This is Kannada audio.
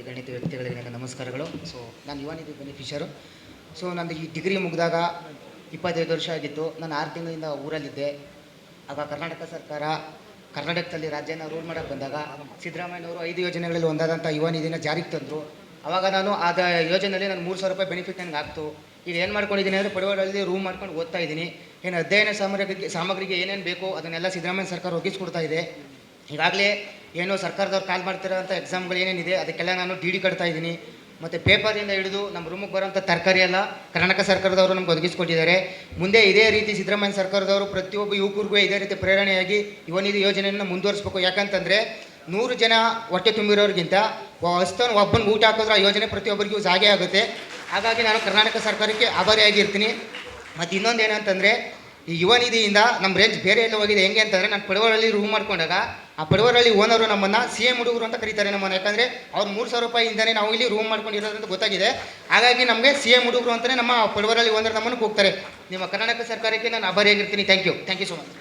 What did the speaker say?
ಮಾಧ್ಯಮ ಗಣಿತ ವ್ಯಕ್ತಿಗಳಿಗೆ ನನಗೆ ನಮಸ್ಕಾರಗಳು. ಸೊ ನಾನು ಯುವನಿಧಿ ಬೆನಿಫಿಷರು ಸೊ ನಂದು ಈ ಡಿಗ್ರಿ ಮುಗಿದಾಗ ಇಪ್ಪತ್ತೈದು ವರ್ಷ ಆಗಿತ್ತು. ನಾನು ಆರು ತಿಂಗಳಿಂದ ಊರಲ್ಲಿದ್ದೆ. ಆಗ ಕರ್ನಾಟಕ ಸರ್ಕಾರ ಕರ್ನಾಟಕದಲ್ಲಿ ರಾಜ್ಯನ ರೂಲ್ ಮಾಡೋಕ್ಕೆ ಬಂದಾಗ ಸಿದ್ದರಾಮಯ್ಯನವರು ಐದು ಯೋಜನೆಗಳಲ್ಲಿ ಒಂದಾದಂಥ ಯುವ ನಿಧಿನ ಜಾರಿಗೆ ತಂದರು. ಆವಾಗ ನಾನು ಆದ ಯೋಜನೆಯಲ್ಲಿ ನಾನು ಮೂರು ಸಾವಿರ ರೂಪಾಯಿ ಬೆನಿಫಿಟ್ ನನಗೆ ಆಗ್ತು. ಈಗ ಏನು ಮಾಡ್ಕೊಂಡಿದ್ದೀನಿ ಅಂದರೆ ಪಡುವಳಲ್ಲಿ ರೂಮ್ ಮಾಡ್ಕೊಂಡು ಓದ್ತಾ ಇದ್ದೀನಿ. ಏನು ಅಧ್ಯಯನ ಸಾಮಗ್ರಿಗೆ ಸಾಮಗ್ರಿಗೆ ಏನೇನು ಬೇಕೋ ಅದನ್ನೆಲ್ಲ ಸಿದ್ದರಾಮಯ್ಯ ಸರ್ಕಾರ ಒಗ್ಗಿಸ್ಕೊಡ್ತಾ ಇದೆ. ಈಗಾಗಲೇ ಏನೋ ಸರ್ಕಾರದವ್ರು ಕಾಲ್ ಮಾಡ್ತಿರೋಂಥ ಎಕ್ಸಾಮ್ಗಳು ಏನೇನಿದೆ, ಅದಕ್ಕೆಲ್ಲ ನಾನು ಡಿ ಡಿ ಕಟ್ತಾ ಇದ್ದೀನಿ. ಮತ್ತು ಪೇಪರಿಂದ ಹಿಡಿದು ನಮ್ಮ ರೂಮಿಗೆ ಬರೋಂಥ ತರಕಾರಿ ಎಲ್ಲ ಕರ್ನಾಟಕ ಸರ್ಕಾರದವರು ನಮ್ಗೆ ಒದಗಿಸ್ಕೊಟ್ಟಿದ್ದಾರೆ. ಮುಂದೆ ಇದೇ ರೀತಿ ಸಿದ್ದರಾಮಯ್ಯ ಸರ್ಕಾರದವರು ಪ್ರತಿಯೊಬ್ಬ ಯುವಕರಿಗೂ ಇದೇ ರೀತಿ ಪ್ರೇರಣೆಯಾಗಿ ಯುವನಿಧಿ ಯೋಜನೆಯನ್ನು ಮುಂದುವರಿಸಬೇಕು. ಯಾಕಂತಂದರೆ ನೂರು ಜನ ಹೊಟ್ಟೆ ತುಂಬಿರೋರಿಗಿಂತ ಹೊಸ್ತವನು ಒಬ್ಬನ ಊಟ ಹಾಕಿದ್ರೆ ಆ ಯೋಜನೆ ಪ್ರತಿಯೊಬ್ಬರಿಗೂ ಯೂಸ್ ಆಗೇ ಆಗುತ್ತೆ. ಹಾಗಾಗಿ ನಾನು ಕರ್ನಾಟಕ ಸರ್ಕಾರಕ್ಕೆ ಆಭಾರಿಯಾಗಿರ್ತೀನಿ ಮತ್ತು ಇನ್ನೊಂದು ಏನಂತಂದರೆ ಈ ಯುವ ನಿಧಿಯಿಂದ ನಮ್ಮ ರೇಂಜ್ ಬೇರೆ ಎಲ್ಲ ಹೋಗಿದೆ. ಹೆಂಗೆ ಅಂತಂದರೆ ನಾನು ಪಡವಳಲ್ಲಿ ರೂಮ್ ಮಾಡ್ಕೊಂಡಾಗ ಆ ಪಡವರಲ್ಲಿ ಓನರು ನಮ್ಮನ್ನು ಸಿ ಎಂ ಹುಡುಗರು ಅಂತ ಕರೀತಾರೆ ನಮ್ಮನ್ನು. ಯಾಕಂದರೆ ಅವ್ರು ಮೂರು ಸಾವಿರ ರೂಪಾಯಿಂದನೇ ನಾವು ಇಲ್ಲಿ ರೂಮ್ ಮಾಡ್ಕೊಂಡಿರೋದ್ರಿಂದ ಗೊತ್ತಾಗಿದೆ. ಹಾಗಾಗಿ ನಮಗೆ ಸಿ ಎಂ ಹುಡುಗರು ಅಂತಲೇ ನಮ್ಮ ಪಡವರಲ್ಲಿ ಓನರ್ ನಮ್ಮನ್ನು ಹೋಗ್ತಾರೆ ನಿಮ್ಮ ಕರ್ನಾಟಕ ಸರ್ಕಾರಕ್ಕೆ ನಾನು ಆಭಾರಿಯಾಗಿರ್ತೀನಿ. Thank you thank you so much